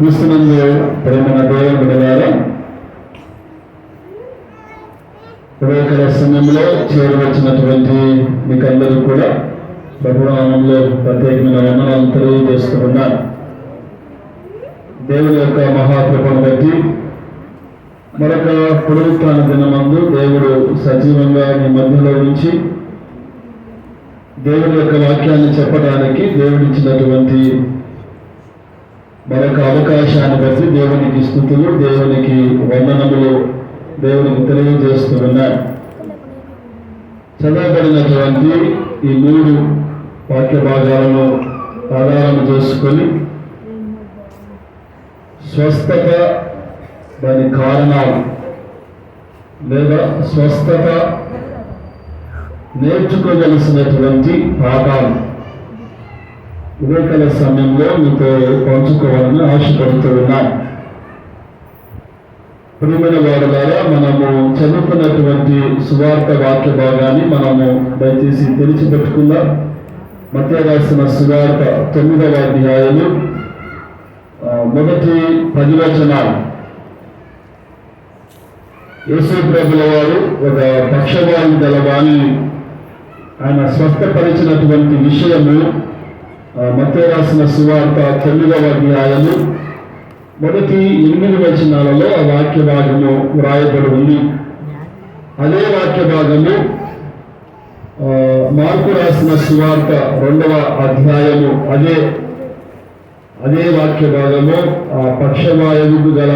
క్రీస్తునందు ప్రేమన దేవుని బిడ్డలారా ఉదయకాల సమయంలో చేరవచ్చినటువంటి మీకందరూ కూడా ప్రభునామంలో ప్రత్యేకమైన వందనాలు తెలియజేస్తూ దేవుని యొక్క మహాకృపను బట్టి మరొక పునరుత్న దినమందు దేవుడు సజీవంగా మీ మధ్యలో ఉంచి దేవుని యొక్క వాక్యాన్ని చెప్పడానికి దేవుడిచ్చినటువంటి మరొక అవకాశాన్ని బట్టి దేవునికి స్థుతులు దేవునికి వందనములు దేవునికి తెలియజేస్తున్నాయి చదవబడినటువంటి ఈ మూడు వాక్య భాగాలను ఆధారం చేసుకొని స్వస్థత దాని కారణాలు లేదా స్వస్థత నేర్చుకోవలసినటువంటి పాఠాలు వివేకాల సమయంలో మీతో పంచుకోవాలని ఆశపడుతూ ఉన్నాను ప్రియమైన వారులారా మనము చదువుతున్నటువంటి సువార్త వాక్య భాగాన్ని మనము దయచేసి తెలిసిపెట్టుకుందాం మధ్య రాసిన సువార్త తొమ్మిదవ అధ్యాయము మొదటి పది వచనాలు. యేసు ప్రభుల వారు ఒక పక్షవాయు గలవాణి ఆయన స్వస్థపరిచినటువంటి విషయము మధ్య రాసిన సువార్త తొమ్మిదవ అధ్యాయము మొదటి ఎనిమిది వచనాలలో ఆ వాక్య భాగము వ్రాయబడి ఉంది. అదే వాక్య భాగము మార్పు రాసిన సువార్త రెండవ అధ్యాయము అదే అదే వాక్య భాగము ఆ పక్షవాయువు గల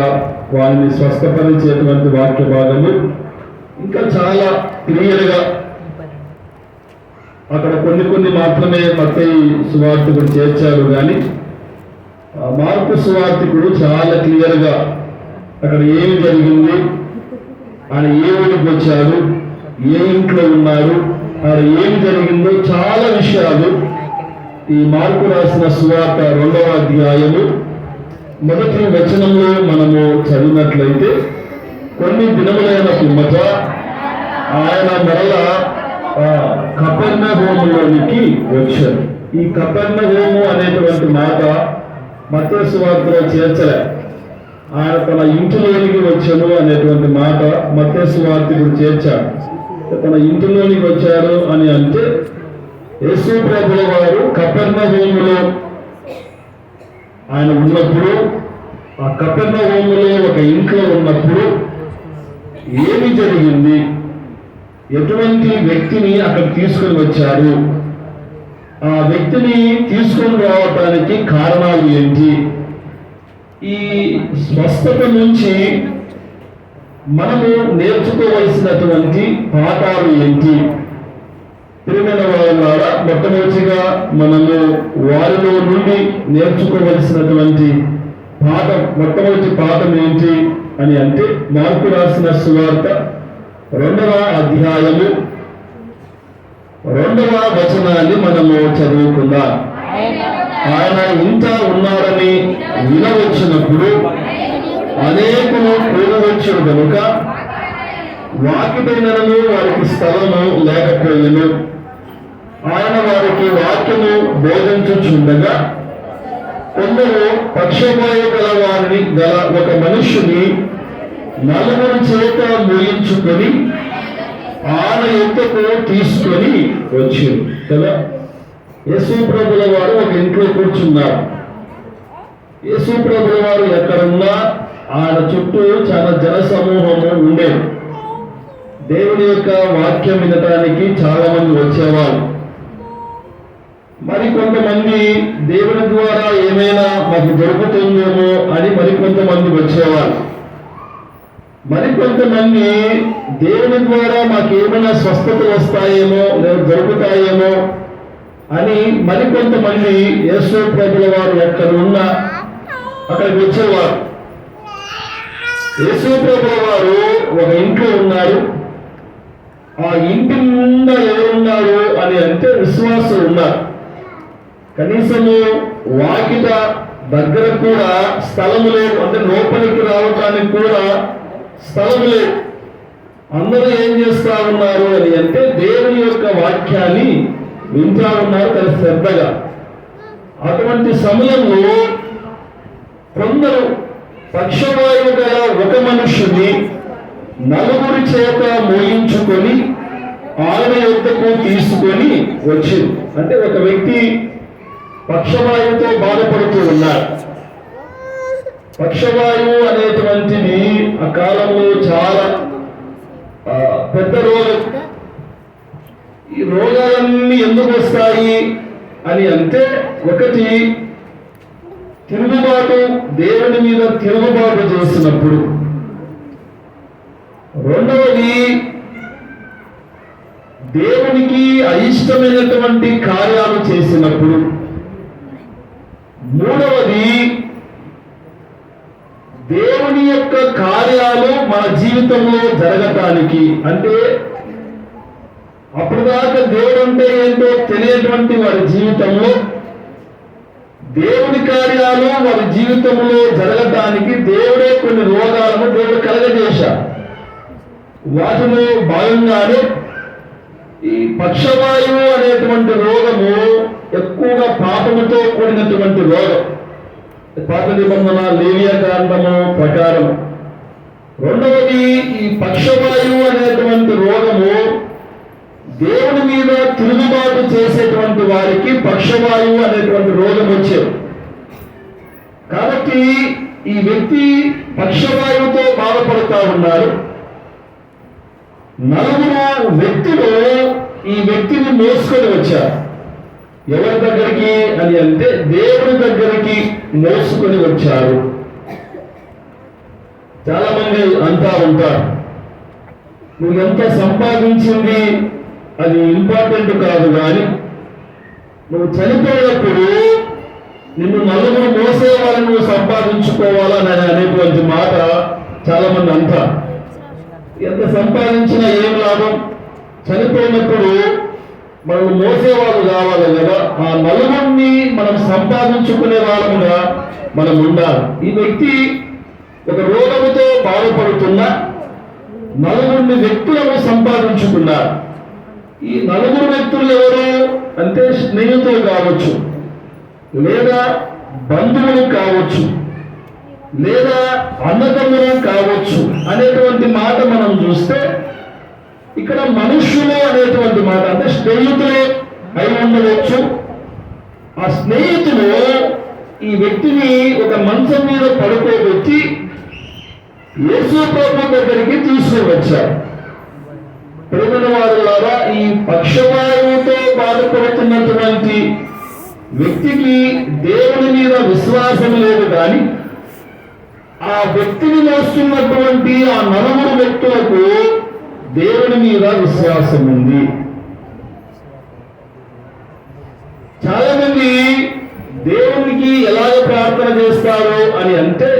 వారిని స్వస్థపరిచేటువంటి వాక్య భాగము ఇంకా చాలా క్లియర్గా అక్కడ కొన్ని కొన్ని మాత్రమే మత్తయి సువార్థకుడు చేర్చారు కానీ ఆ మార్పు సువార్థకుడు చాలా క్లియర్గా అక్కడ ఏమి జరిగింది ఆయన ఏ ఊరికి వచ్చారు ఏ ఇంట్లో ఉన్నారు ఆయన ఏమి జరిగిందో చాలా విషయాలు ఈ మార్పు రాసిన సువార్త రెండవ అధ్యాయము మొదటి వచనంలో మనము చదివినట్లయితే కొన్ని దినములైన పిమ్మట ఆయన మరల కపర్ణ హోములోనికి వచ్చారు. ఈ కపర్ణ హోము అనేటువంటి మాట మత చేర్చలే. ఆయన తన ఇంటిలోనికి వచ్చాను అనేటువంటి మాట మత సువార్తికుడు చేర్చాడు తన ఇంటిలోనికి వచ్చారు అని అంటే యేసు ప్రభుల వారు కపర్ణ హోములో ఆయన ఉన్నప్పుడు ఆ కపర్ణ హోములో ఒక ఇంట్లో ఉన్నప్పుడు ఏమి జరిగింది? ఎటువంటి వ్యక్తిని అక్కడ తీసుకొని వచ్చారు? ఆ వ్యక్తిని తీసుకొని రావటానికి కారణాలు ఏంటి? ఈ స్వస్థత నుంచి మనము నేర్చుకోవలసినటువంటి పాఠాలు ఏంటి? ప్రియమైన వారి ద్వారా మొట్టమొదటిగా మనము వారిలో నుండి నేర్చుకోవలసినటువంటి పాఠం మొట్టమొదటి పాఠం ఏంటి అని అంటే మార్పు రాసిన సువార్త రెండవ అధ్యాయము. రెండవ వచనాన్ని మనము చదువుకుందాం. ఆయన ఇంత ఉన్నారని వినవచ్చినప్పుడు అనేకులు కూడవచ్చు కనుక వాకిపోయినను వారికి స్థలము లేకపోయిను. ఆయన వారికి వాక్యము బోధించుచుండగా కొందరు పక్షపాయ గల వారిని గల ఒక మనుష్యుని నలుగురు చేత ముగించుకొని ఆయన ఎత్తుకు తీసుకొని వచ్చారు. కదా? యేసు ప్రభుల వారు ఒక ఇంట్లో కూర్చున్నారు. యేసు ప్రభుల వారు ఎక్కడున్నా ఆయన చుట్టూ చాలా జన సమూహము ఉండేది. దేవుని యొక్క వాక్యం వినటానికి చాలా మంది వచ్చేవారు. మరి కొంతమంది దేవుని ద్వారా ఏమైనా మాకు దొరుకుతుందేమో అని మరికొంతమంది వచ్చేవారు. మరికొంతమంది దేవుని ద్వారా మాకు ఏమైనా స్వస్థత వస్తాయేమో లేదా దొరుకుతాయేమో అని మరికొంతమంది యేసు ప్రభుల వారు ఎక్కడ ఉన్న అక్కడికి వచ్చేవారు. యేసు ప్రభుల వారు ఒక ఇంట్లో ఉన్నారు. ఆ ఇంటి నిండా ఎవరున్నారు అని అంటే విశ్వాసం ఉన్నారు. కనీసము వాకిట దగ్గర కూడా స్థలము లేదు. అంటే లోపలికి రావటానికి కూడా స్థలం లేదు అందరూ ఏం చేస్తా ఉన్నారు అని అంటే దేవుని యొక్క వాక్యాన్ని వింటా ఉన్నారు తన శ్రద్ధగా. అటువంటి సమయంలో కొందరు పక్షవాయువు గల ఒక మనుషుని నలుగురి చేత మోయించుకొని ఆయన యుద్ధకు తీసుకొని వచ్చింది. అంటే ఒక వ్యక్తి పక్షవాయువుతో బాధపడుతూ ఉన్నారు పక్షవాయువు అనేటువంటిది ఆ కాలంలో చాలా పెద్ద రోగం. ఈ రోగాలన్నీ ఎందుకు వస్తాయి అని అంటే ఒకటి తిరుగుబాటు దేవుని మీద తిరుగుబాటు చేసినప్పుడు రెండవది దేవునికి అయిష్టమైనటువంటి కార్యాలు చేసినప్పుడు. మూడవది దేవుని యొక్క కార్యాలు మన జీవితంలో జరగటానికి అంటే అప్పటిదాకా దేవుడు అంటే ఏంటో తెలియటువంటి వారి జీవితంలో దేవుని కార్యాలు వారి జీవితంలో జరగటానికి దేవుడే కొన్ని రోగాలను దేవుడు కలగజేశారు వాటిలో భాగంగానే ఈ పక్షవాయువు అనేటువంటి రోగము ఎక్కువగా పాపముతో కూడినటువంటి రోగం. పాత నిబంధన లేవియ కాండము ప్రకారం. రెండవది ఈ పక్షవాయువు అనేటువంటి రోగము దేవుని మీద తిరుగుబాటు చేసేటువంటి వారికి పక్షవాయువు అనేటువంటి రోగం వచ్చేది. కాబట్టి ఈ వ్యక్తి పక్షవాయువుతో బాధపడుతూ ఉన్నారు. నలుగురు వ్యక్తులు ఈ వ్యక్తిని మోసుకొని వచ్చారు. ఎవరి దగ్గరికి? అని అంటే దేవుని దగ్గరికి మోసుకొని వచ్చారు. చాలా మంది అంటా ఉంటారు. నువ్వు ఎంత సంపాదించింది? అది ఇంపార్టెంట్ కాదు కానీ నువ్వు చనిపోయినప్పుడు నిన్ను నలుగురు మోసే వాళ్ళని నువ్వు సంపాదించుకోవాలని అనేటువంటి మాట చాలా మంది అంటారు. ఎంత సంపాదించినా ఏం లాభం? చనిపోయినప్పుడు మనం మోసేవాళ్ళు కావాలి కదా. ఆ నలుగురిని మనం సంపాదించుకునే వాళ్ళముగా మనం ఉండాలి. ఈ వ్యక్తి ఒక రోగముతో బాధపడుతున్న నలుగురిని వ్యక్తులను సంపాదించుకున్నారు. ఈ నలుగురు వ్యక్తులు ఎవరు? అంటే స్నేహితులు కావచ్చు లేదా బంధువులు కావచ్చు లేదా అన్నదమ్ములు కావచ్చు అనేటువంటి మాట మనం చూస్తే ఇక్కడ మనుష్యులే అనేటువంటి మాట అంటే స్నేహితులే అయి ఉండవచ్చు ఆ స్నేహితులు ఈ వ్యక్తిని ఒక మంచం మీద పడుకోబెట్టి యేసు ప్రభు దగ్గరికి తీసుకువచ్చారు. ప్రేమల వారులారా ఈ పక్షవాయువుతో బాధపడుతున్నటువంటి వ్యక్తికి దేవుని మీద విశ్వాసం లేదు కానీ ఆ వ్యక్తిని మోస్తున్నటువంటి ఆ నలుగురు వ్యక్తులకు దేవుని మీద విశ్వాసం ఉంది చాలా మంది దేవునికి ఎలాగ ప్రార్థన చేస్తారు అని అంటే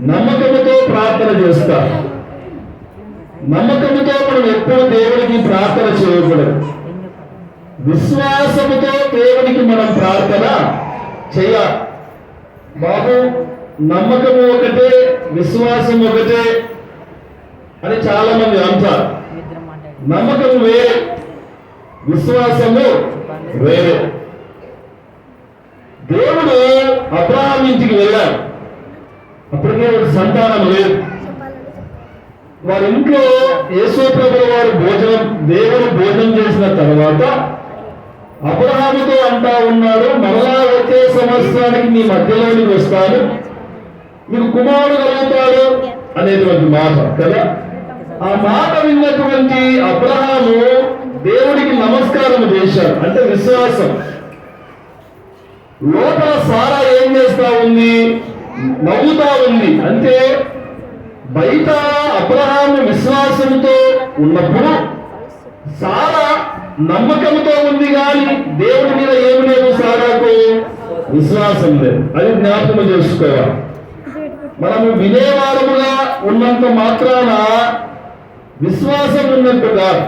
నమ్మకముతో ప్రార్థన చేస్తారు. నమ్మకముతో మనం ఎప్పుడు దేవునికి ప్రార్థన చేయకూడదు. విశ్వాసముతో దేవునికి మనం ప్రార్థన చేయాలి. బాబు నమ్మకము ఒకటే విశ్వాసం ఒకటే అని చాలా మంది అంటారు నమ్మకం వేరే విశ్వాసము వేరే. దేవుడు అబ్రహాం ఇంటికి వెళ్ళాడు. అప్పటికే ఒక సంతానం లేదు. వారి ఇంట్లో యేసోప్రభు వారు భోజనం దేవుడు భోజనం చేసిన తర్వాత అబ్రహాముతో అంటా ఉన్నాడు. మరలా వచ్చే సంవత్సరానికి మీ మధ్యలోనికి వస్తాను. మీకు కుమారుడు కలుగుతాడు అనేటువంటి మాట కదా? ఆ మాట విన్నటువంటి అబ్రహాము దేవుడికి నమస్కారం చేశాడు. అంటే విశ్వాసం. లోపల సారా ఏం చేస్తా ఉంది? నవ్వుతా ఉంది. అంటే బయట అబ్రహాము విశ్వాసంతో ఉన్నప్పుడు సారా నమ్మకంతో ఉంది కానీ దేవుడి మీద ఏమి లేదు సారాకు విశ్వాసం లేదు. అది జ్ఞాపకం చేసుకోవాలి. మనము వినేవారముగా ఉన్నంత మాత్రాన విశ్వాసం ఉన్నట్టు కాదు.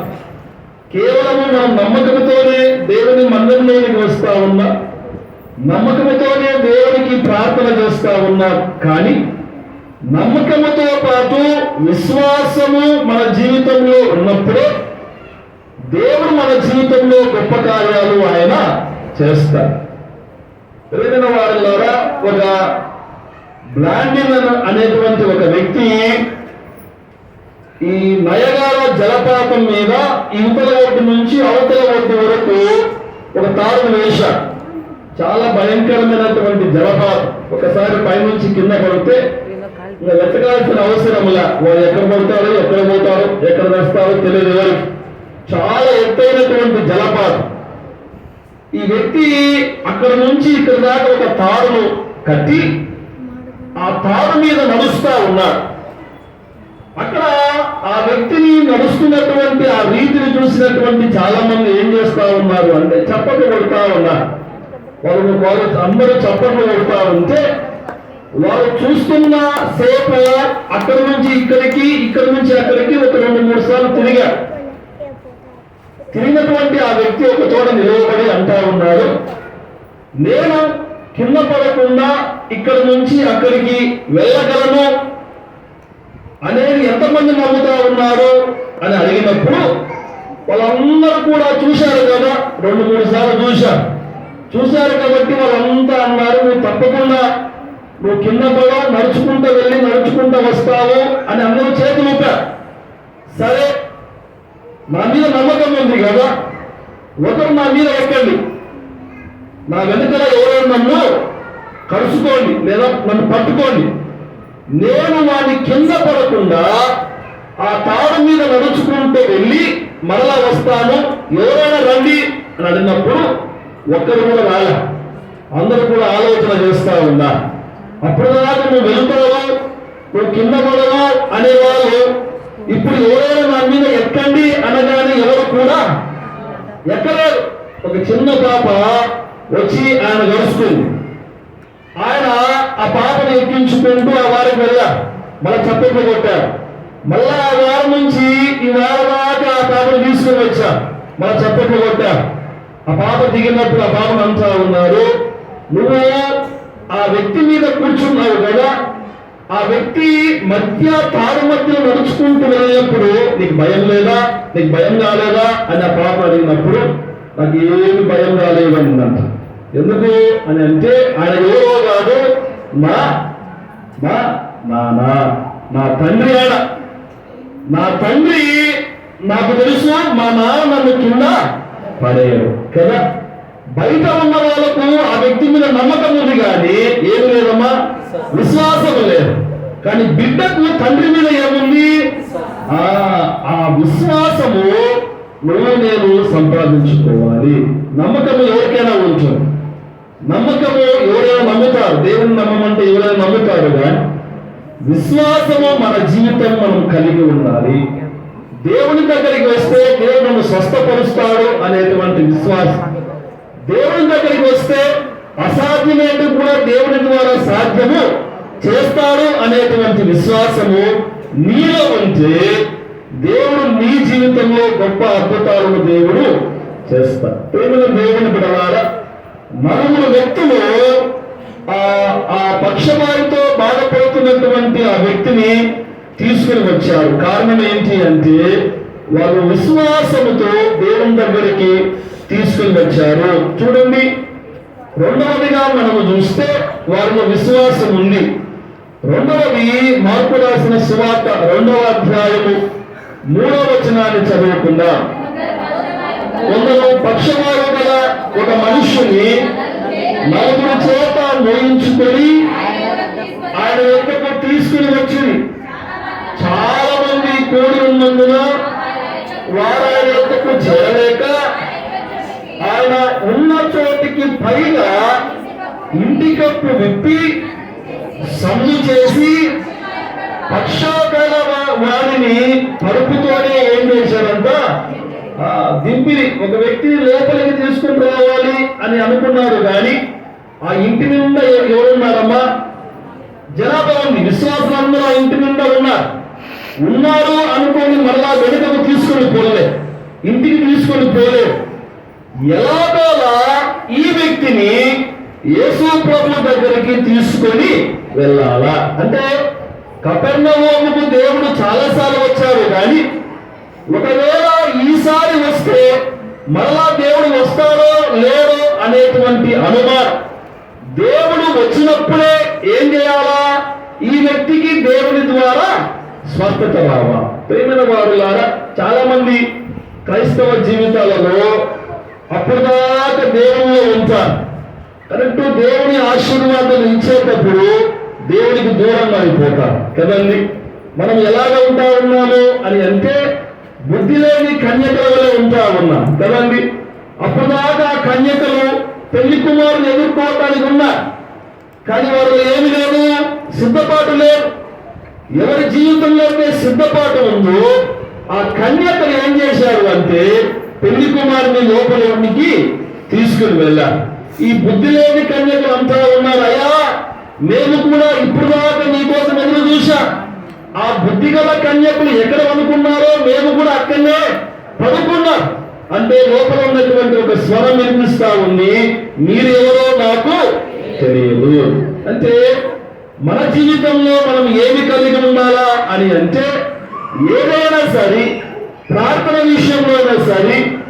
కేవలము మన నమ్మకంతోనే దేవుని మందిరంలోనికి వస్తా ఉన్నా నమ్మకంతోనే దేవునికి ప్రార్థన చేస్తా ఉన్నా కానీ నమ్మకముతో పాటు విశ్వాసము మన జీవితంలో ఉన్నప్పుడే దేవుడు మన జీవితంలో గొప్ప కార్యాలు ఆయన చేస్తారు తెలియని ద్వారా ఒక బ్లాండిన్ అనేటువంటి ఒక వ్యక్తి ఈ నయగార జలపాతం మీద ఇవతల ఒడ్డు నుంచి అవతల ఒడ్డు వరకు ఒక తారును వేశాడు చాలా భయంకరమైనటువంటి జలపాతం. ఒకసారి పైనుంచి కింద పడితే ఇంకా వెతకాల్సిన అవసరంలా వాళ్ళు ఎక్కడ పడతారో ఎక్కడ పోతారు ఎక్కడ నడుస్తారో తెలియదు ఎవరికి. చాలా ఎత్తైనటువంటి జలపాతం. ఈ వ్యక్తి అక్కడ నుంచి ఇక్కడ దాకా ఒక తారును కట్టి ఆ తారు మీద నడుస్తా ఉన్నాడు అక్కడ ఆ వ్యక్తిని నడుస్తున్నటువంటి ఆ రీతిని చూసినటువంటి చాలా మంది ఏం చేస్తా ఉన్నారు అంటే చప్పట్లు కొడతా ఉన్నారు. వాళ్ళు వాళ్ళు అందరూ చప్పట్లు కొడతా ఉంటే వాళ్ళు చూస్తున్న సేపు అక్కడి నుంచి ఇక్కడికి ఇక్కడి నుంచి అక్కడికి ఒక రెండు మూడు సార్లు తిరిగారు. తిరిగినటువంటి ఆ వ్యక్తి ఒక చోట నిలవబడి అంటా ఉన్నాడు. నేను కింద పడకుండా ఇక్కడ నుంచి అక్కడికి వెళ్ళగలను అనేది ఎంతమంది నమ్ముతా ఉన్నారు అని అడిగినప్పుడు వాళ్ళందరూ కూడా చూశారు కదా రెండు మూడు సార్లు చూశారు. చూశారు కాబట్టి వాళ్ళంతా అన్నారు నువ్వు తప్పకుండా నువ్వు కింద కూడా నడుచుకుంటూ వెళ్ళి నడుచుకుంటూ వస్తావు అని అందరూ చేతులు సరే నా మీద నమ్మకం ఉంది కదా ఒకరు నా మీద ఎక్కండి. నా వెనుకల ఎవరైనా నన్ను కలుసుకోండి లేదా నన్ను పట్టుకోండి. నేను వాడి కింద పడకుండా ఆ తాడు మీద నడుచుకుంటూ వెళ్ళి మరలా వస్తాను. ఎవరైనా రండి అని అడిగినప్పుడు ఒక్కరు కూడా రాలే. అందరూ కూడా ఆలోచన చేస్తా ఉన్నా. అప్పుడు దాకా నువ్వు వెళ్తావు నువ్వు కింద పడవు అనేవాళ్ళు ఇప్పుడు ఎవరైనా నా మీద ఎక్కండి అనగానే ఎవరు కూడా ఎక్కలేదు ఒక చిన్న పాప వచ్చి ఆయన గడుస్తుంది ఆయన ఆ పాపను ఎక్కించుకుంటూ ఆ వారికి వెళ్ళారు మళ్ళీ చప్పట్లు కొట్టారు మళ్ళా ఆ వారం నుంచి ఈ వారం దాకా ఆ పాపను తీసుకుని వచ్చారు మళ్ళీ చప్పట్లు కొట్టారు ఆ పాప దిగినప్పుడు ఆ పాపను అంతా ఉన్నారు. నువ్వు ఆ వ్యక్తి మీద కూర్చున్నావు కదా. ఆ వ్యక్తి మధ్య తాడు మధ్య నడుచుకుంటూ వెళ్ళినప్పుడు నీకు భయం లేదా? నీకు భయం కాలేదా? అని ఆ పాప అడిగినప్పుడు నాకు ఏమి భయం కాలేదు అనిందంట ఎందుకు అని అంటే ఆయన ఏవో కాదు మా మా నాన్న నా తండ్రి ఆయన. నా తండ్రి నాకు తెలుసు మా నాన్న నన్ను కింద పడేయడు కదా? బయట ఉన్న వాళ్ళకు ఆ వ్యక్తి మీద నమ్మకం ఉంది కానీ ఏమి లేదమ్మా? విశ్వాసం లేదు. కానీ బిడ్డకు తండ్రి మీద ఏముంది? ఆ ఆ విశ్వాసము నువ్వు నేను సంపాదించుకోవాలి. నమ్మకము ఎవరికైనా ఉంటుంది. నమ్మకము ఎవరైనా నమ్ముతారు? దేవుని నమ్మమంటే ఎవరైనా నమ్ముతారుగా విశ్వాసము మన జీవితం మనం కలిగి ఉండాలి. దేవుని దగ్గరికి వస్తే దేవుడు నన్ను స్వస్థపరుస్తాడు అనేటువంటి విశ్వాసం. దేవుని దగ్గరికి వస్తే అసాధ్యమైనది కూడా దేవుని ద్వారా సాధ్యము చేస్తాడు అనేటువంటి విశ్వాసము నీలో ఉంటే దేవుడు నీ జీవితంలో గొప్ప అద్భుతాలను దేవుడు చేస్తాడు. దేవుని దేవుని బిడవారా నలుగురు వ్యక్తులు ఆ ఆ పక్షవారితో బాధపడుతున్నటువంటి ఆ వ్యక్తిని తీసుకుని వచ్చారు. కారణం ఏంటి అంటే వారు విశ్వాసముతో దేవుని దగ్గరికి తీసుకుని వచ్చారు. చూడండి రెండవదిగా మనము చూస్తే వారిలో విశ్వాసం ఉంది. రెండవది మార్పు రాసిన సువార్త రెండవ అధ్యాయము మూడవ వచనాన్ని చదవకుండా కొందరు పక్షవారు ఒక మనుష్యుని నలుగురు చేత మోయించుకొని ఆయన యొక్కకు తీసుకుని వచ్చింది. చాలా మంది కోడి ఉన్నందున వారు ఆయన యొక్కకు చేరలేక ఆయన ఉన్న చోటికి పైగా ఇంటి కప్పు విప్పి సమ్ము చేసి పక్షాకల వారిని పరుపుతోనే ఏం చేశారంట? దింపిని ఒక వ్యక్తిని లోపలికి తీసుకుని రావాలి అని అనుకున్నారు కానీ ఆ ఇంటి నిండా ఎవరున్నారమ్మా? జనాభా ఉంది. విశ్వాసం అందరూ ఆ ఇంటి నిండా ఉన్నారు. ఉన్నారు అనుకొని మరలా వెనుకకు తీసుకొని పోలే. ఇంటికి తీసుకొని పోలే. ఎలాగోలా ఈ వ్యక్తిని యేసు ప్రభు దగ్గరికి తీసుకొని వెళ్ళాలా? అంటే కపెర్నహూముకు దేవుడు చాలాసార్లు వచ్చారు కానీ ఒకవేళ ఈసారి వస్తే మరలా దేవుడు వస్తాడో లేడో అనేటువంటి అనుమానం. దేవుడు వచ్చినప్పుడే ఏం చేయాలా? ఈ వ్యక్తికి దేవుని ద్వారా స్వస్థత రావా ప్రేమిన వారులారా చాలా మంది క్రైస్తవ జీవితాలలో అప్పటిదాకా దేవునిలో ఉంటారు. కరెక్ట్ దేవుని ఆశీర్వాదాలు ఇచ్చేటప్పుడు దేవుడికి దూరంగా అయిపోతారు. కదండి? మనం ఎలాగ ఉంటా ఉన్నాము అని అంటే బుద్ధి లేని ఉంటా ఉన్నా. కదండి? అప్పటిదాకా కన్యకలు పెళ్ళి కుమారుని ఎదుర్కోవటానికి ఉన్నారు కానీ వారు ఏమి లేదు సిద్ధపాటు లేదు. ఎవరి జీవితంలో సిద్ధపాటు ఉందో ఆ కన్యకలు ఏం చేశారు అంటే పెళ్ళి కుమారుని లోపలికి తీసుకుని వెళ్ళారు. ఈ బుద్ధి లేని కన్యకలు అంతా ఉన్నారయ్యా? మేము కూడా ఇప్పుడు దాకా నీకోసం ఎదురు చూసా ఆ బుద్ధిగల కన్యకులు ఎక్కడ అనుకున్నారో మేము కూడా అక్కడనే పడుకున్నాం. అంటే లోపల ఉన్నటువంటి ఒక స్వరం వినిపిస్తా ఉంది. మీరెవరో నాకు తెలియదు. అంటే మన జీవితంలో మనం ఏమి కలిగి ఉండాలా అని అంటే ఏదైనా సరే ప్రార్థన విషయంలోనే సరే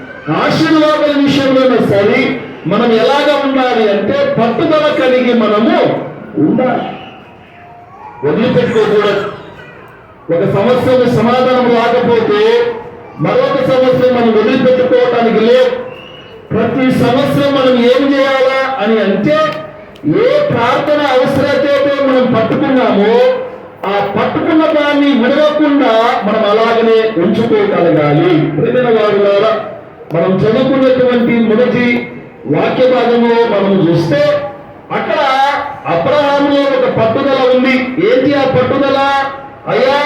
ఆశీర్వాదాల విషయంలోనే సరే మనం ఎలాగ ఉండాలి అంటే పట్టుదల కలిగి మనము ఉండాలి. వదిలిపెట్టుకోకూడదు. ఒక సమస్యకు సమాధానం రాకపోతే మరొక సమస్య మనం వదిలిపెట్టుకోవటానికి లేవు ప్రతి సమస్య మనం ఏం చేయాలా అని అంటే ఏ ప్రార్థన అవసరతతో మనం పట్టుకున్నామో ఆ పట్టుకున్న దాన్ని విడవకుండా మనం అలాగనే ఉంచుకోగలగాలి ప్రేమైన వారు మనం చదువుకున్నటువంటి మొదటి వాక్య భాగంలో మనం చూస్తే అక్కడ అబ్రహాంలో ఒక పట్టుదల ఉంది. ఏంటి ఆ పట్టుదల? అయ్యా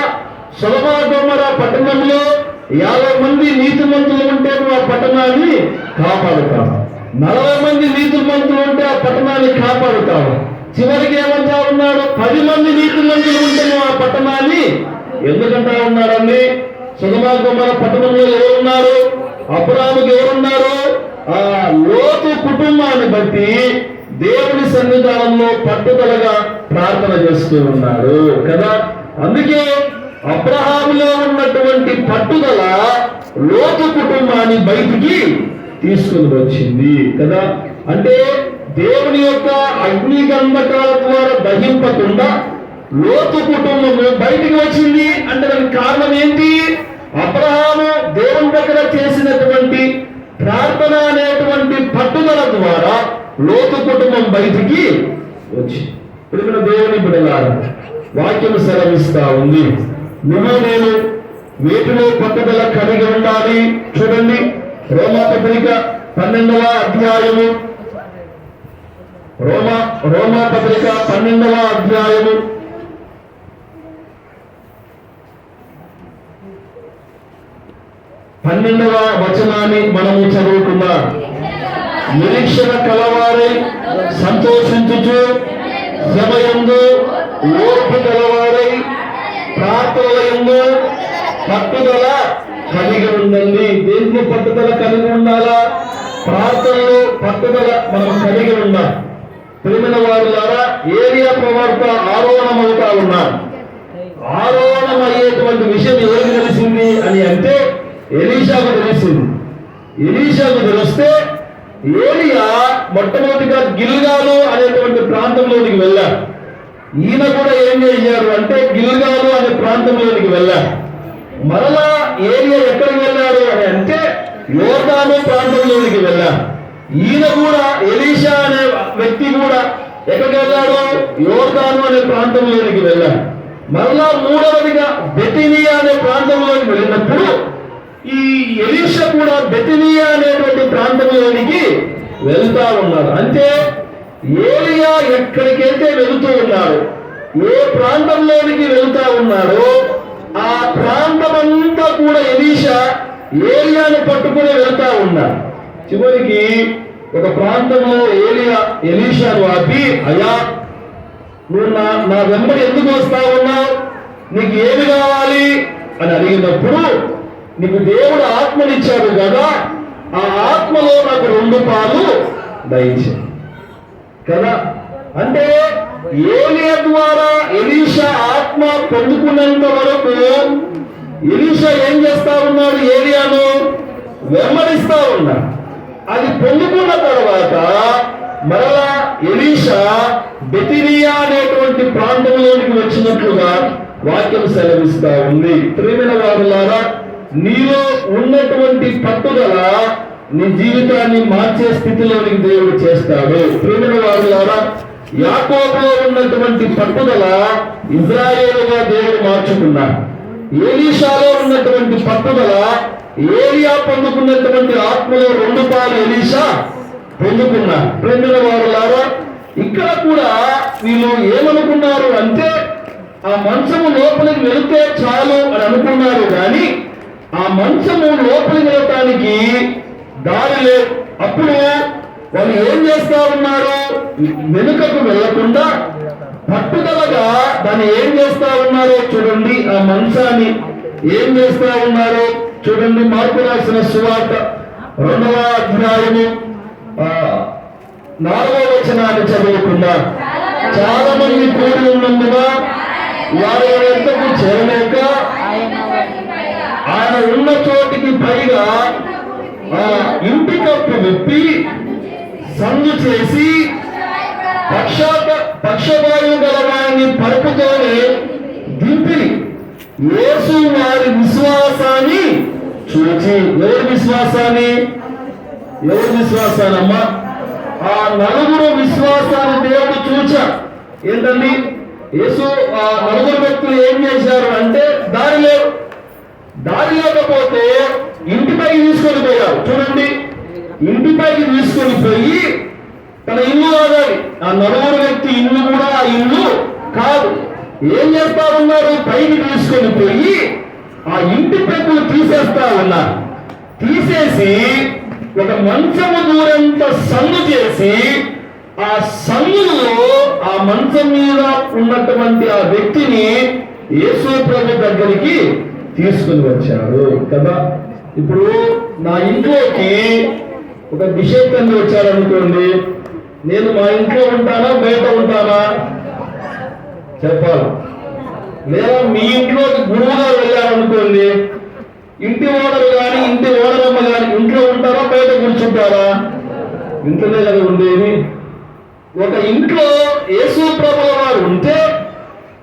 సొలమా పట్టణంలో యాభై మంది నీతిమంతులు ఉంటే ఆ పట్టణాన్ని కాపాడుతావు. నలభై మంది నీతి మంతులు ఉంటే ఆ పట్టణాన్ని కాపాడుతావు. చివరికి ఏమంటా ఉన్నాడు? పది మంది నీతిమంతులు ఉంటే ఆ పట్టణాన్ని ఎందుకంటా ఉన్నాడండి? సుగమా గొమ్మర పట్టణంలో ఎవరున్నారు? అబ్రాముకి ఎవరున్నారు? ఆ లోతు కుటుంబాన్ని బట్టి దేవుని సన్నిధానంలో పట్టుదలగా ప్రార్థన చేస్తూ ఉన్నాడు కదా? అందుకే అబ్రహాములో ఉన్నటువంటి పట్టుదల లోతు కుటుంబాన్ని బయటికి తీసుకుని వచ్చింది కదా? అంటే దేవుని యొక్క అగ్ని గంధకాల ద్వారా దహింపకుండా లోతు కుటుంబము బయటికి వచ్చింది అంటే దానికి కారణం ఏంటి? అబ్రహాము దేవుని దగ్గర చేసినటువంటి ప్రార్థన అనేటువంటి పట్టుదల ద్వారా లోతు కుటుంబం బయటికి వచ్చింది. దేవుని బిడలారా వాక్యం సెలవిస్తా ఉంది. నువ్వు నేను వీటిలో పట్టుదల కలిగి ఉండాలి. చూడండి. రోమా పత్రిక పన్నెండవ అధ్యాయము. రోమా రోమా పత్రిక పన్నెండవ అధ్యాయము. పన్నెండవ వచనాన్ని మనము చదువుకున్నాం నిరీక్షణ కలవారై సంతోషించుచు సమయంలో ఓర్పు కలవారై ప్రార్థనలందు పట్టుదల కలిగి ఉండండి. దేంట్లో పట్టుదల కలిగి ఉండాలా? ప్రార్థనలో పట్టుదల మనం కలిగి ఉండాలి. ప్రేమిన వారి ద్వారా ఏరియా ప్రవర్త ఆరోహణమవుతా ఉన్నారు. ఆరోహణం అయ్యేటువంటి విషయం ఎవరికి తెలిసింది అని అంటే ఎలీషాకు తెలిసింది. ఎలీషాకు తెలిస్తే ఏరియా మొట్టమొదటిగా గిల్గాలు అనేటువంటి ప్రాంతంలోనికి వెళ్ళారు ఈయన కూడా ఏం చేశారు అంటే గిల్గాలు అనే ప్రాంతంలోనికి వెళ్ళారు మరలా ఏరియా ఎక్కడికి వెళ్ళారు అని అంటే యోర్దాను ప్రాంతంలోనికి వెళ్ళారు ఈయన కూడా ఎలీషా అనే వ్యక్తి కూడా ఎక్కడికి వెళ్ళాడు? యోర్దాను అనే ప్రాంతంలోనికి వెళ్ళారు మరలా మూడవదిగా బెతినియా అనే ప్రాంతంలోనికి వెళ్ళినప్పుడు ఈ ఎలీషా కూడా బెతినియా అనేటువంటి ప్రాంతంలోనికి వెళ్తా ఉన్నారు. అంటే ఏలియా ఎక్కడికైతే వెళుతూ ఉన్నారు ఏ ప్రాంతంలోనికి వెళ్తా ఉన్నారో ఆ ప్రాంతమంతా కూడా ఎలీషా ఏలియాని పట్టుకుని వెళ్తా ఉన్నారు చివరికి ఒక ప్రాంతంలో ఏలియా ఎలీషాను ఆపి అయా నువ్వు నా నా వెంబడి ఎందుకు వస్తా ఉన్నావు నీకు ఏమి కావాలి? అని అడిగినప్పుడు నీకు దేవుడు ఆత్మనిచ్చాడు కదా ఆ ఆత్మలో నాకు రెండు పాలు దయచే. కదా? అంటే ఏలియా ద్వారా ఎలీషా ఆత్మ పొందుకున్నంత వరకు ఎలీష ఏం చేస్తా ఉన్నాడు? ఏలియాను వెంబడిస్తా ఉన్నాడు. అది పొందుకున్న తర్వాత మరలా ఎలీషా బెతిరియా అనేటువంటి ప్రాంతంలోనికి వచ్చినట్లుగా వాక్యం సెలవిస్తా ఉంది. ప్రేమైన వారులారా నీలో ఉన్నటువంటి పట్టుదల నీ జీవితాన్ని మార్చే స్థితిలోనికి దేవుడు చేస్తాడు. ప్రేమైన వారులారా యాకోబులో ఉన్నటువంటి పట్టుదల ఇజ్రాయేలుగా దేవుడు మార్చుకున్నాడు. ఏలీషాలో ఉన్నటువంటి పట్టుదల ఏలియా పొందుకున్నటువంటి ఆత్మలో రెండు పాలు ఎలీషా పొందుకున్నారు ప్రేమిల వారులారా ఇక్కడ కూడా వీళ్ళు ఏమనుకున్నారు అంటే ఆ మంచము లోపలికి వెళితే చాలు అని అనుకున్నారు కానీ ఆ మంచము లోపలికి వెళ్ళటానికి దారి లేదు. అప్పుడు వాళ్ళు ఏం చేస్తా ఉన్నారు? వెనుకకు వెళ్ళకుండా పట్టుదలగా దాన్ని ఏం చేస్తా ఉన్నారో చూడండి. ఆ మంచాన్ని ఏం చేస్తా ఉన్నారో చూడండి. మార్పు రాసిన సువార్త రెండవ అధ్యాయము నాలుగవ వచనాన్ని చదువుకుందాం. చాలా మంది కూడి ఉన్నందున వారి ఎంతకు చేరలేక ఆయన ఉన్న చోటికి పైగా ఆ ఇంటి కప్పు విప్పి సందు చేసి పక్షాక పక్షవాయువు గల వారిని పరుపుతోనే దింపిరి. యేసు వారి విశ్వాసాన్ని చూచి ఎవరి విశ్వాసాన్ని? ఎవరి విశ్వాసానమ్మా? ఆ నలుగురు విశ్వాసాన్ని దేవుడు చూచా. ఏంటండి? యేసు ఆ నలుగురు వ్యక్తులు ఏం చేశారు అంటే దారి లేవు దారి లేకపోతే ఇంటిపైకి తీసుకొని పోయారు. చూడండి. ఇంటిపైకి తీసుకొని పోయి తన ఇల్లు కాదాలి ఆ నలుగురు వ్యక్తి ఇల్లు కూడా ఆ ఇల్లు కాదు. ఏం చేస్తా ఉన్నారు? పైకి తీసుకొని పోయి ఆ ఇంటి పెద్దలు తీసేస్తా ఉన్నారు. తీసేసి ఒక మంచము దూరంత సందు చేసి ఆ సందులో ఆ మంచం మీద ఉన్నటువంటి ఆ వ్యక్తిని యేసు ప్రభు దగ్గరికి తీసుకుని వచ్చాడు. కదా? ఇప్పుడు నా ఇంట్లోకి ఒక నిషేధంగా వచ్చారనుకోండి నేను మా ఇంట్లో ఉంటానా బయట ఉంటానా? చెప్పాలి. లేదా మీ ఇంట్లోకి గురువుగా వెళ్ళారనుకోండి ఇంటి ఓడలు కానీ ఇంటి ఓనరమ్మ కానీ ఇంట్లో ఉంటారా బయట కూర్చుంటారా? ఇంట్లోనే కదా ఉండేది. ఒక ఇంట్లో యేసు ప్రభుల వారు ఉంటే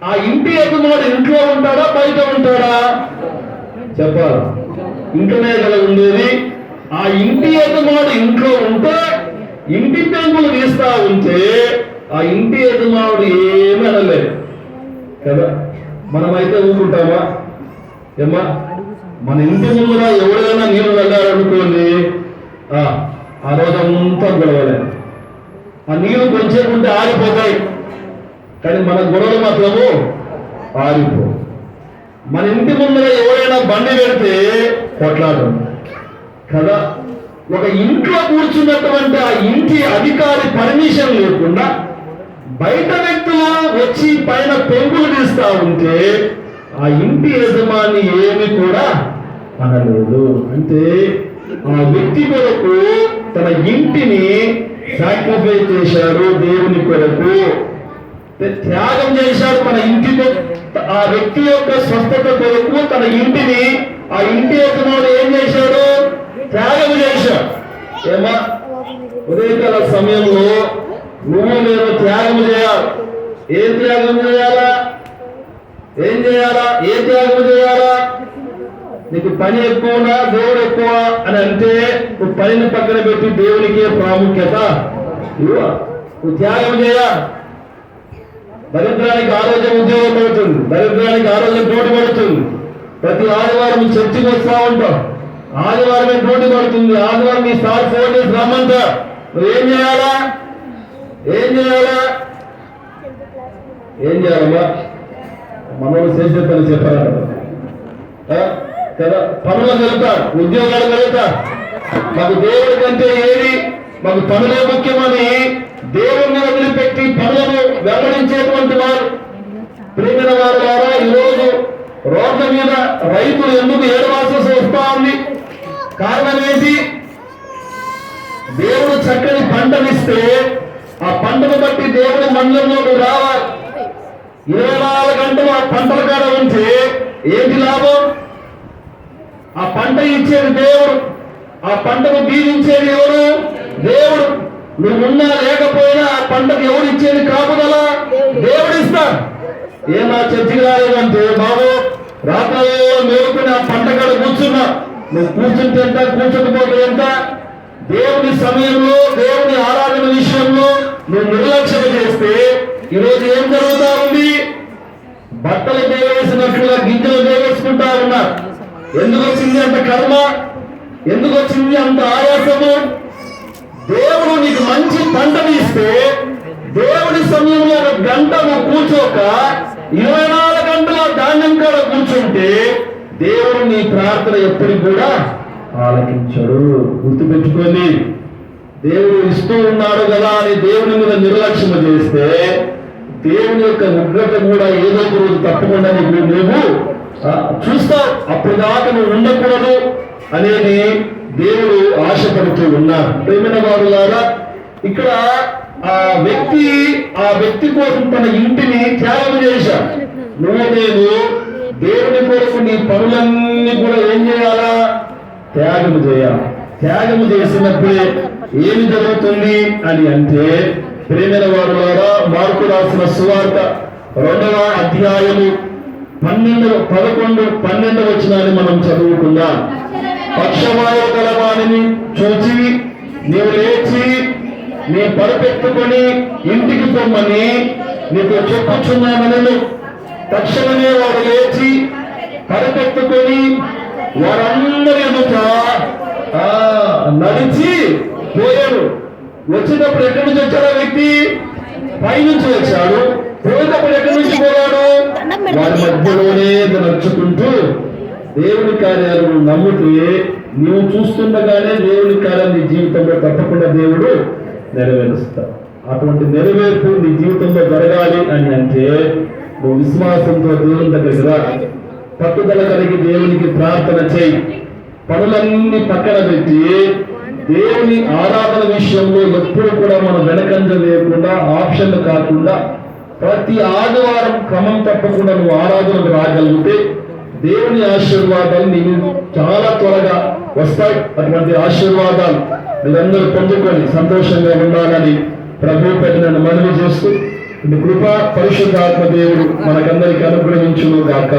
ఆ ఇంటి యజమాడు ఇంట్లో ఉంటాడా బయట ఉంటాడా? చెప్పాలి. ఇంట్లోనే కదా ఉండేది. ఆ ఇంటి యజమాడు ఇంట్లో ఉంటే ఇంటి పెంకులు తీస్తా ఉంటే ఆ ఇంటి యజమానుడు ఏమీ అనలేదు. కదా? మనమైతే ఊరుకుంటామా? ఏమ్మా? మన ఇంటి ముందర ఎవరైనా నీళ్ళు వెళ్ళారనుకోండి ఆ ఆ రోజంతా గొడవలేదు ఆ నీళ్ళు కొంచెం ఉంటే ఆరిపోతాయి. కానీ మన గొడవలు మాత్రము ఆరిపో మన ఇంటి ముందర ఎవరైనా బండి పెడితే కొట్లాడడం కదా? ఒక ఇంట్లో కూర్చున్నటువంటి ఆ ఇంటి అధికారి పర్మిషన్ లేకుండా బయట వ్యక్తులు వచ్చి పైన పెంపులు తీస్తా ఉంటే ఆ ఇంటి యజమాని ఏమి కూడా అనలేదు. అంటే ఆ వ్యక్తి కొరకు తన ఇంటిని సాక్రిఫై చేశారు దేవుని కొరకు. త్యాగం చేశారు తన ఇంటి ఆ వ్యక్తి యొక్క స్వస్థత కొరకు తన ఇంటిని ఆ ఇంటి యజమాని ఏం చేశాడు? త్యాగం చేశాడు. ఏమా ఉదయకాల సమయంలో నువ్వు నేను త్యాగం చేయాలి. ఏం త్యాగం చేయాలా? ఏం చేయాలా? ఏ త్యాగం చేయాలా? నీకు పని ఎక్కువనా? దేవుడు ఎక్కువ? అని అంటే నువ్వు పనిని పక్కన పెట్టి దేవునికే ప్రాముఖ్యత ఇవ్వ. నువ్వు త్యాగం చేయాలి. దరిద్రానికి ఆరోగ్యం ఉద్యోగం పడుతుంది. దరిద్రానికి ఆరోగ్యం పోటీ పడుతుంది. ప్రతి ఆదివారం చర్చికి వస్తా ఉంటాం. ఆదివారమే పోటీ పడుతుంది. ఆదివారం మీ సార్ ఫోన్ చేసి రమ్మంటా. నువ్వేం చేయాలా? ఏం చేయాలా? ఏం చేయాలమ్మా? మనోడు చేసే పని చెప్పాలి కదా? పనులు వెళ్తాడు ఉద్యోగాలు వెళ్తాడు మాకు దేవుడి కంటే ఏది మాకు పనులే ముఖ్యమని దేవుణ్ణి పెట్టి పనులను వెల్లడించేటువంటి వారు. ప్రేమిన వారు ద్వారా ఈరోజు రోడ్ల మీద రైతులు ఎందుకు ఏడవాల్సి వస్తా ఉంది? కారణం ఏంటి దేవుడు చక్కని పంటనిస్తే ఆ పంటను బట్టి దేవుడి మందిరంలోకి రావాలి. ఇరవై నాలుగు గంటలు ఆ పంటల కాడ ఉంటే ఏంటి లాభం? ఆ పంట ఇచ్చేది దేవుడు. ఆ పంటను బీజించేది ఎవరు? దేవుడు. నువ్వున్నా లేకపోయినా ఆ పంటకు ఎవరు ఇచ్చేది కాపుదల? దేవుడు ఇస్తాడు ఏమా చర్చికి రాలేదంటే బాబు రాత్రో మేలుకుని ఆ పంట కాడ కూర్చున్నా. నువ్వు కూర్చుంటే ఎంత కూర్చోకపోతే ఎంత? దేవుని సమయంలో దేవుని ఆరాధన విషయంలో నువ్వు నిర్లక్ష్యం చేస్తే ఈరోజు ఏం జరుగుతా ఉంది? బట్టలు దేవేసినట్లుగా గింజలు దేవేసుకుంటా ఉన్నారు. ఎందుకు వచ్చింది అంత కర్మ? ఎందుకు వచ్చింది అంత ఆయాసము? దేవుడు నీకు మంచి పంటని ఇస్తే దేవుడి సమయంలో ఒక గంట నువ్వు కూర్చోక ఇరవై నాలుగు గంటల ధాన్యం కాడ కూర్చుంటే దేవుడు నీ ప్రార్థన ఎప్పటికి కూడా ఆలకించడు. గుర్తుపెట్టుకొని దేవుడు ఇస్తూ ఉన్నాడు కదా అని దేవుని మీద నిర్లక్ష్యం చేస్తే దేవుని యొక్క ఉగ్రత కూడా ఏదో ఒక రోజు తప్పకుండా నీకు నువ్వు చూస్తావు. అప్పుడు దాకా నువ్వు ఉండకూడదు అనేది దేవుడు ఆశపడుతూ ఉన్నారు. ప్రేమైన వారులారా ఇక్కడ ఆ వ్యక్తి ఆ వ్యక్తి కోసం తన ఇంటిని త్యాగం చేశాడు. నువ్వు నేను దేవుని కొరకు నీ పనులన్నీ కూడా ఏం చేయాలా? త్యాగం చేయాలి. త్యాగము చేసినప్పుడే ఏమి జరుగుతుంది అని అంటే ప్రేమైన వారు మార్కు రాసిన సువార్త రెండవ అధ్యాయము పన్నెండు పదకొండు పన్నెండు వచ్చినాన్ని మనం చదువుకుందాం. పక్షవాయు కలవాణిని చూచి నీవు లేచి నీ పరుపెత్తుకొని ఇంటికి పొమ్మని నీకు చెప్పుచున్నామనను తక్షణమే వాడు లేచి పరుపెత్తుకొని వారందరి ఎదుట ఆ, నడిచి పోయాడు వచ్చినప్పుడు ఎక్కడి నుంచి వచ్చాడు వ్యక్తి? పైనుంచి వచ్చాడు పోయేటప్పుడు ఎక్కడి నుంచి పోయాడు వారి మధ్యలోనే నడుచుకుంటూ దేవుని కార్యాలను నమ్మితే నువ్వు చూస్తుండగానే దేవుని కార్యాలు నీ జీవితంలో తప్పకుండా దేవుడు నెరవేరుస్తాడు. అటువంటి నెరవేర్పు నీ జీవితంలో జరగాలి అని అంటే నువ్వు విశ్వాసంతో దేవుని దగ్గరికి రా. పట్టుదల కలిగి దేవునికి ప్రార్థన చేయి. పనులన్నీ పక్కన పెట్టి దేవుని ఆరాధన విషయంలో ఎప్పుడు కూడా మనం వెనకంజ లేకుండా ఆప్షన్లు కాకుండా ప్రతి ఆదివారం క్రమం తప్పకుండా నువ్వు ఆరాధనకు రాగలిగితే దేవుని ఆశీర్వాదాలు నీకు చాలా త్వరగా వస్తాయి. అటువంటి ఆశీర్వాదాలు మీరందరూ పొందుకొని సంతోషంగా ఉండాలని ప్రభు పెట్టిన మనవి చేస్తూ కృప పరిశుద్ధాత్మ దేవుడు మనకందరికి అనుగ్రహించును గాక